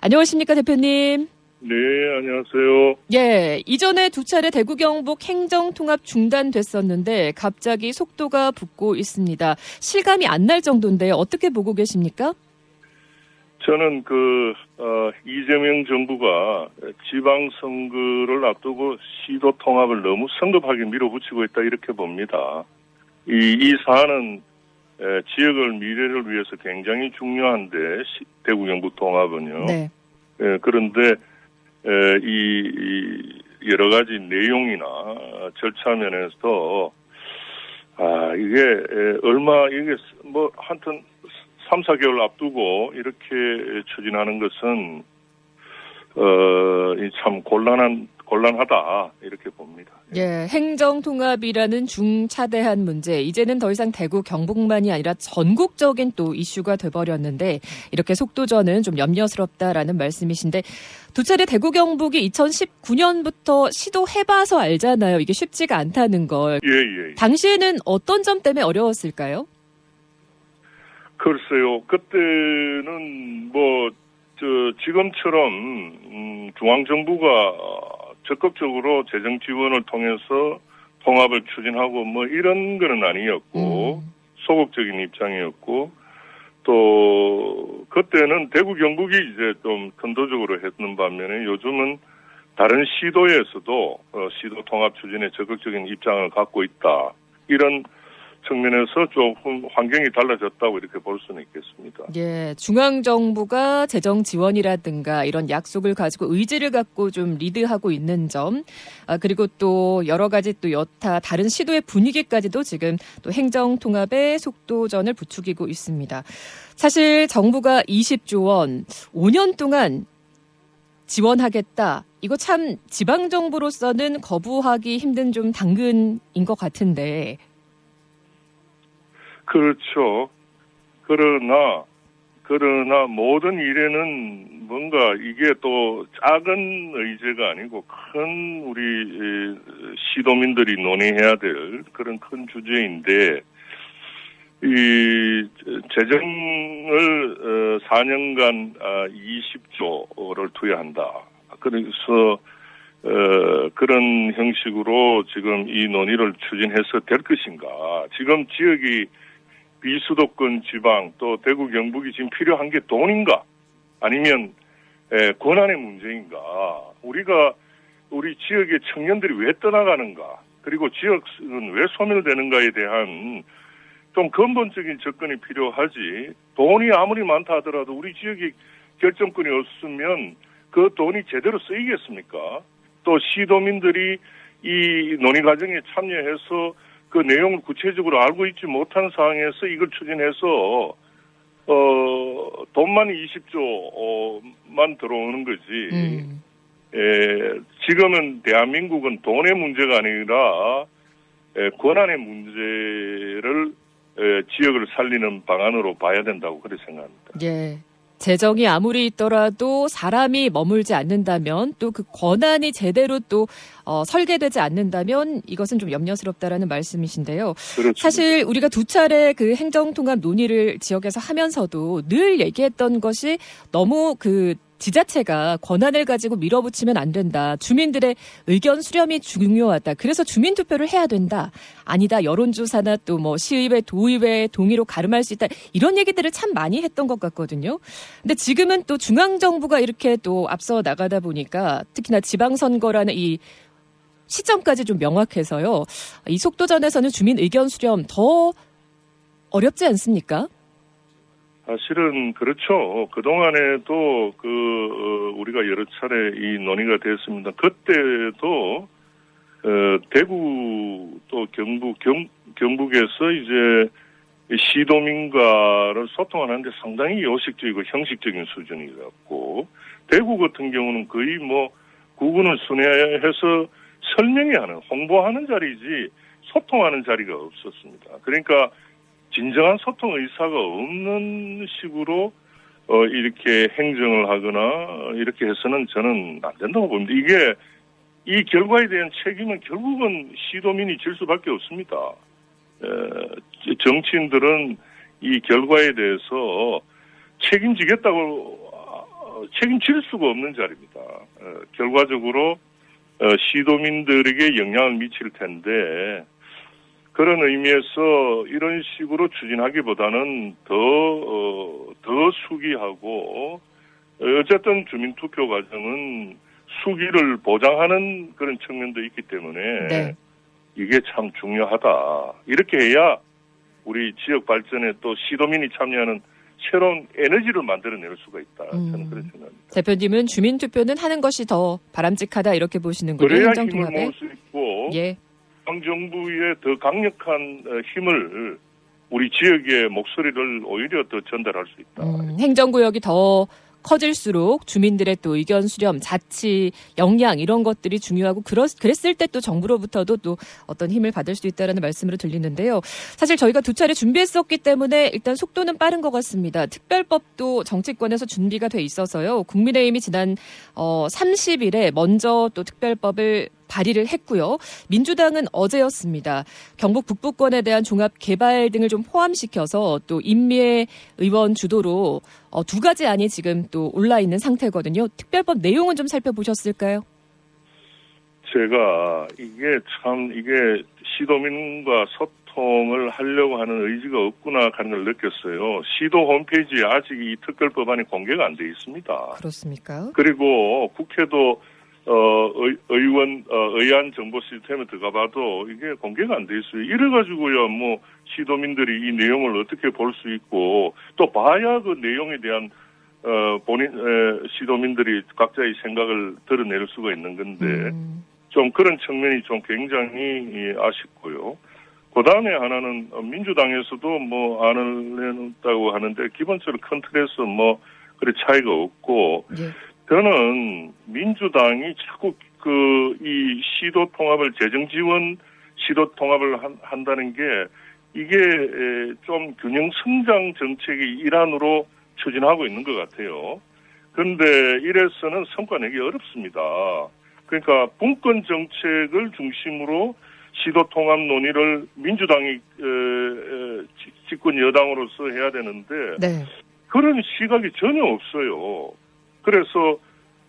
안녕하십니까, 대표님. 네, 안녕하세요. 예, 이전에 두 차례 대구 경북 행정 통합 중단됐었는데 갑자기 속도가 붙고 있습니다. 실감이 안 날 정도인데 어떻게 보고 계십니까? 저는 그, 어, 이재명 정부가 지방 선거를 앞두고 시도 통합을 너무 성급하게 밀어붙이고 있다 이렇게 봅니다. 이, 이 사안은 에, 지역을 미래를 위해서 굉장히 중요한데 시- 대구 경북 통합은요. 네. 예, 그런데 에, 이, 이 여러 가지 내용이나 절차 면에서 아 이게 에, 얼마 이게 뭐 한튼 3, 4개월 앞두고 이렇게 추진하는 것은 어참 곤란한 곤란하다 이렇게 봅니다. 예, 행정 통합이라는 중차대한 문제. 이제는 더 이상 대구 경북만이 아니라 전국적인 또 이슈가 돼버렸는데 이렇게 속도전은 좀 염려스럽다라는 말씀이신데 두 차례 대구 경북이 2019년부터 시도해봐서 알잖아요. 이게 쉽지가 않다는 걸. 예, 예. 예. 당시에는 어떤 점 때문에 어려웠을까요? 글쎄요. 그때는 뭐, 저, 지금처럼, 음, 중앙정부가 적극적으로 재정 지원을 통해서 통합을 추진하고 뭐 이런 거는 아니었고, 음. 소극적인 입장이었고, 또, 그때는 대구 경북이 이제 좀 선도적으로 했는 반면에 요즘은 다른 시도에서도 어, 시도 통합 추진에 적극적인 입장을 갖고 있다. 이런 측면에서 조금 환경이 달라졌다고 이렇게 볼 수는 있겠습니다. 예, 중앙 정부가 재정 지원이라든가 이런 약속을 가지고 의지를 갖고 좀 리드하고 있는 점, 아, 그리고 또 여러 가지 또 여타 다른 시도의 분위기까지도 지금 또 행정 통합의 속도전을 부추기고 있습니다. 사실 정부가 20조 원 5년 동안 지원하겠다. 이거 참 지방 정부로서는 거부하기 힘든 좀 당근인 것 같은데. 그렇죠. 그러나 그러나 모든 일에는 뭔가 이게 또 작은 의제가 아니고 큰 우리 에, 시도민들이 논의해야 될 그런 큰 주제인데 이 재정을 어, 4년간 아, 20조를 투여한다. 그래서 어, 그런 형식으로 지금 이 논의를 추진해서 될 것인가. 지금 지역이 비수도권 지방 또 대구 경북이 지금 필요한 게 돈인가? 아니면 에, 권한의 문제인가? 우리가 우리 지역의 청년들이 왜 떠나가는가? 그리고 지역은 왜 소멸되는가에 대한 좀 근본적인 접근이 필요하지. 돈이 아무리 많다 하더라도 우리 지역이 결정권이 없으면 그 돈이 제대로 쓰이겠습니까? 또 시도민들이 이 논의 과정에 참여해서 그 내용을 구체적으로 알고 있지 못한 상황에서 이걸 추진해서 어 돈만 20조만 들어오는 거지. 음. 에, 지금은 대한민국은 돈의 문제가 아니라 에, 권한의 문제를 에, 지역을 살리는 방안으로 봐야 된다고 그렇게 생각합니다. 예. 재정이 아무리 있더라도 사람이 머물지 않는다면 또 그 권한이 제대로 또 어, 설계되지 않는다면 이것은 좀 염려스럽다라는 말씀이신데요. 그렇죠. 사실 우리가 두 차례 그 행정통합 논의를 지역에서 하면서도 늘 얘기했던 것이 너무 그 지자체가 권한을 가지고 밀어붙이면 안 된다. 주민들의 의견 수렴이 중요하다. 그래서 주민 투표를 해야 된다. 아니다. 여론조사나 또 뭐 시의회, 도의회 동의로 가름할 수 있다. 이런 얘기들을 참 많이 했던 것 같거든요. 근데 지금은 또 중앙 정부가 이렇게 또 앞서 나가다 보니까 특히나 지방 선거라는 이 시점까지 좀 명확해서요. 이 속도전에서는 주민 의견 수렴 더 어렵지 않습니까? 사실은 그렇죠. 그 동안에도 그 어, 우리가 여러 차례 이 논의가 됐습니다. 그때도 어, 대구 또 경북 경, 경북에서 이제 시도민과를 소통하는데 상당히 요식적이고 형식적인 수준이었고 대구 같은 경우는 거의 뭐 구분을 순회해서 설명회하는 홍보하는 자리지 소통하는 자리가 없었습니다. 그러니까 진정한 소통 의사가 없는 식으로 어 이렇게 행정을 하거나 이렇게 해서는 저는 안 된다고 봅니다. 이게 이 결과에 대한 책임은 결국은 시도민이 질 수밖에 없습니다. 에, 정치인들은 이 결과에 대해서 책임지겠다고 어, 책임질 수가 없는 자리입니다. 어, 결과적으로 어, 시도민들에게 영향을 미칠 텐데 그런 의미에서 이런 식으로 추진하기보다는 더, 어, 더 수기하고 어, 어쨌든 주민투표 과정은 수기를 보장하는 그런 측면도 있기 때문에 네. 이게 참 중요하다. 이렇게 해야 우리 지역 발전에 또 시도민이 참여하는 새로운 에너지를 만들어낼 수가 있다. 저는 음. 그렇게 생각합니다. 대표님은 주민투표는 하는 것이 더 바람직하다 이렇게 보시는군요. 그래야 힘을. 모을 수 있고 예. 당정부의 더 강력한 어, 힘을 우리 지역의 목소리를 오히려 더 전달할 수 있다. 음, 행정구역이 더 커질수록 주민들의 또 의견 수렴, 자치, 역량 이런 것들이 중요하고 그렇, 그랬을 때 또 정부로부터도 또 어떤 힘을 받을 수 있다라는 말씀으로 들리는데요. 사실 저희가 두 차례 준비했었기 때문에 일단 속도는 빠른 것 같습니다. 특별법도 정치권에서 준비가 돼 있어서요. 국민의힘이 지난 어, 30일에 먼저 또 특별법을 발의를 했고요. 민주당은 어제였습니다. 경북 북부권에 대한 종합 개발 등을 좀 포함시켜서 또 임미애 의원 주도로 어, 두 가지 안이 지금 또 올라 있는 상태거든요. 특별법 내용은 좀 살펴보셨을까요? 제가 이게 참 이게 시도민과 소통을 하려고 하는 의지가 없구나 하는 걸 느꼈어요. 시도 홈페이지에 아직 이 특별법안이 공개가 안 돼 있습니다. 그렇습니까? 그리고 국회도 어, 의, 의원, 어, 의안 정보 시스템에 들어가봐도 이게 공개가 안 돼 있어요. 이래가지고야 뭐 시도민들이 이 내용을 어떻게 볼 수 있고 또 봐야 그 내용에 대한 어, 본인, 에, 시도민들이 각자의 생각을 드러낼 수가 있는 건데 음, 좀 그런 측면이 좀 굉장히 이, 아쉽고요. 그 다음에 하나는 어, 민주당에서도 뭐 안을 내놓았다고 하는데 기본적으로 큰 틀에서 뭐 그래 차이가 없고 예. 저는 민주당이 자꾸 그 이 시도 통합을 재정 지원 시도 통합을 한, 한다는 게 이게 에, 좀 균형 성장 정책의 일환으로 추진하고 있는 것 같아요. 그런데 이래서는 성과 내기 어렵습니다. 그러니까 분권 정책을 중심으로 시도 통합 논의를 민주당이 집권 여당으로서 해야 되는데 네. 그런 시각이 전혀 없어요. 그래서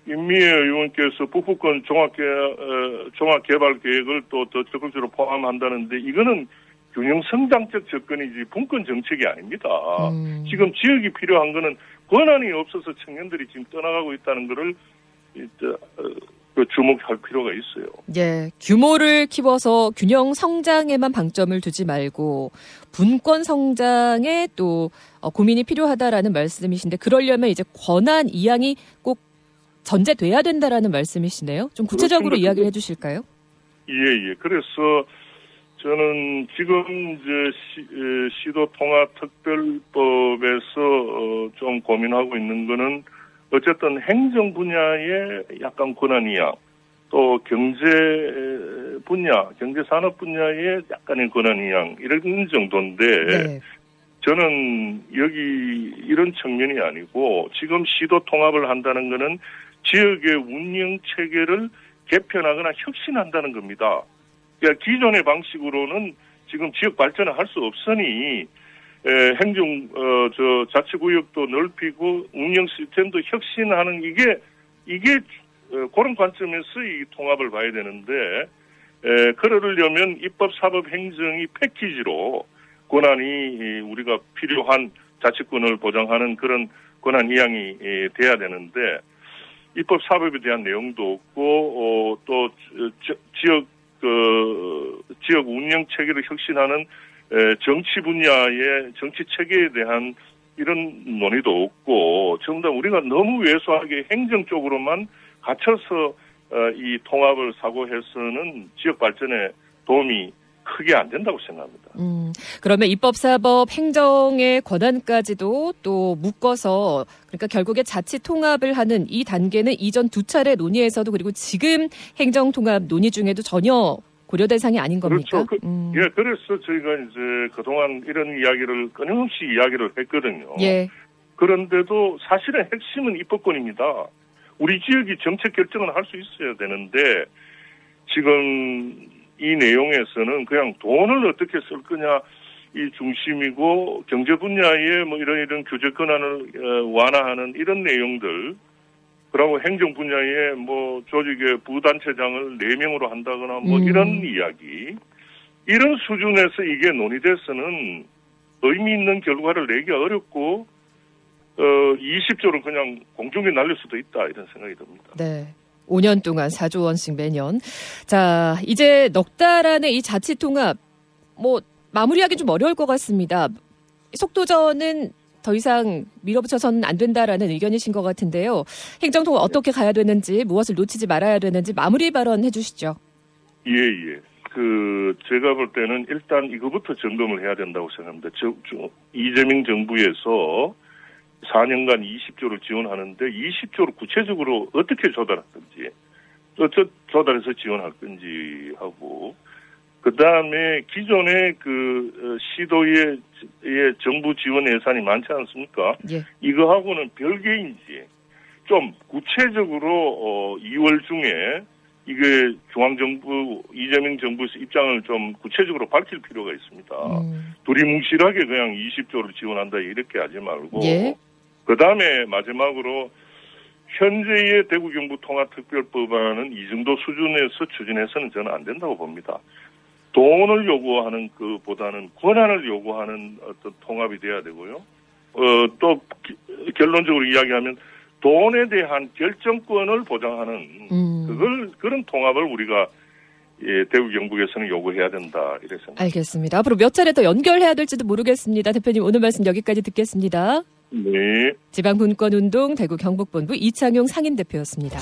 임미애 의원께서 북부권 종합개 어, 종합개발 계획을 또 더 적극적으로 포함한다는데 이거는 균형 성장적 접근이지 분권 정책이 아닙니다. 음. 지금 지역이 필요한 거는 권한이 없어서 청년들이 지금 떠나가고 있다는 거를 어, 그 주목할 필요가 있어요. 예, 규모를 키워서 균형 성장에만 방점을 두지 말고 분권 성장에 또 어, 고민이 필요하다라는 말씀이신데 그러려면 이제 권한 이양이 꼭 전제돼야 된다라는 말씀이시네요. 좀 구체적으로 그렇습니다. 이야기를 해주실까요? 예, 예. 그래서 저는 지금 이제 시, 에, 시도 통합 특별법에서 어, 좀 고민하고 있는 거는 어쨌든 행정 분야의 약간 권한 이양, 또 경제 분야, 경제 산업 분야의 약간의 권한 이양 이런 정도인데 네. 저는 여기 이런 측면이 아니고 지금 시도 통합을 한다는 거는 지역의 운영 체계를 개편하거나 혁신한다는 겁니다. 그러니까 기존의 방식으로는 지금 지역 발전을 할 수 없으니 에, 행정 어, 저 자치구역도 넓히고 운영 시스템도 혁신하는 이게 이게 어, 그런 관점에서 이 통합을 봐야 되는데 에, 그러려면 입법, 사법, 행정이 패키지로 권한이 이, 우리가 필요한 자치권을 보장하는 그런 권한 이양이 예, 돼야 되는데 입법 사법에 대한 내용도 없고 어, 또 저- 지역 그 지역 운영 체계를 혁신하는 에, 정치 분야의 정치 체계에 대한 이런 논의도 없고 다 우리가 너무 왜소하게 행정 쪽으로만 갇혀서 어, 이 통합을 사고해서는 지역 발전에 도움이 크게 안 된다고 생각합니다. 음, 그러면 입법, 사법, 행정의 권한까지도 또 묶어서 그러니까 결국에 자치 통합을 하는 이 단계는 이전 두 차례 논의에서도 그리고 지금 행정 통합 논의 중에도 전혀 고려 대상이 아닌 겁니까? 그렇죠. 그- 음, 예, 그래서 저희가 이제 그동안 이런 이야기를 끊임없이 이야기를 했거든요. 예. 그런데도 사실은 핵심은 입법권입니다. 우리 지역이 정책 결정을 할 수 있어야 되는데 지금 이 내용에서는 그냥 돈을 어떻게 쓸 거냐 이 중심이고 경제 분야에 뭐 이런 이런 규제 권한을 어, 완화하는 이런 내용들 그리고 행정 분야에 뭐 조직의 부단체장을 네명으로 한다거나 뭐 음. 이런 이야기 이런 수준에서 이게 논의돼서는 의미 있는 결과를 내기 어렵고 어 20조를 그냥 공중에 날릴 수도 있다 이런 생각이 듭니다. 네. 5년 동안 4조 원씩 매년. 자, 이제 넉 달 안에 이 자치 통합 뭐 마무리하기 좀 어려울 것 같습니다. 속도전은 더 이상 밀어붙여서는 안 된다라는 의견이신 것 같은데요. 행정통합 어떻게 가야 되는지, 무엇을 놓치지 말아야 되는지 마무리 발언 해 주시죠. 예, 예. 그, 제가 볼 때는 일단 이거부터 점검을 해야 된다고 생각합니다. 저, 저, 이재명 정부에서 4년간 20조를 지원하는데 20조를 구체적으로 어떻게 조달할 건지, 또 저, 조달해서 지원할 건지 하고, 그 다음에 기존의 그, 어, 시도의 의 정부 지원 예산이 많지 않습니까? 예. 이거하고는 별개인지 좀 구체적으로 어 2월 중에 이게 중앙정부 이재명 정부에서 입장을 좀 구체적으로 밝힐 필요가 있습니다. 음, 두리뭉실하게 그냥 20조를 지원한다 이렇게 하지 말고 예. 그 다음에 마지막으로 현재의 대구 경부 통합특별법안은 이 정도 수준에서 추진해서는 저는 안 된다고 봅니다. 돈을 요구하는 것보다는 권한을 요구하는 어떤 통합이 돼야 되고요. 어, 또 기- 결론적으로 이야기하면 돈에 대한 결정권을 보장하는 음. 그걸 그런 통합을 우리가 예, 대구 경북에서는 요구해야 된다 이래 생각. 알겠습니다. 앞으로 몇 차례 더 연결해야 될지도 모르겠습니다. 대표님 오늘 말씀 여기까지 듣겠습니다. 네. 지방분권운동 대구 경북본부 이창용 상임대표였습니다.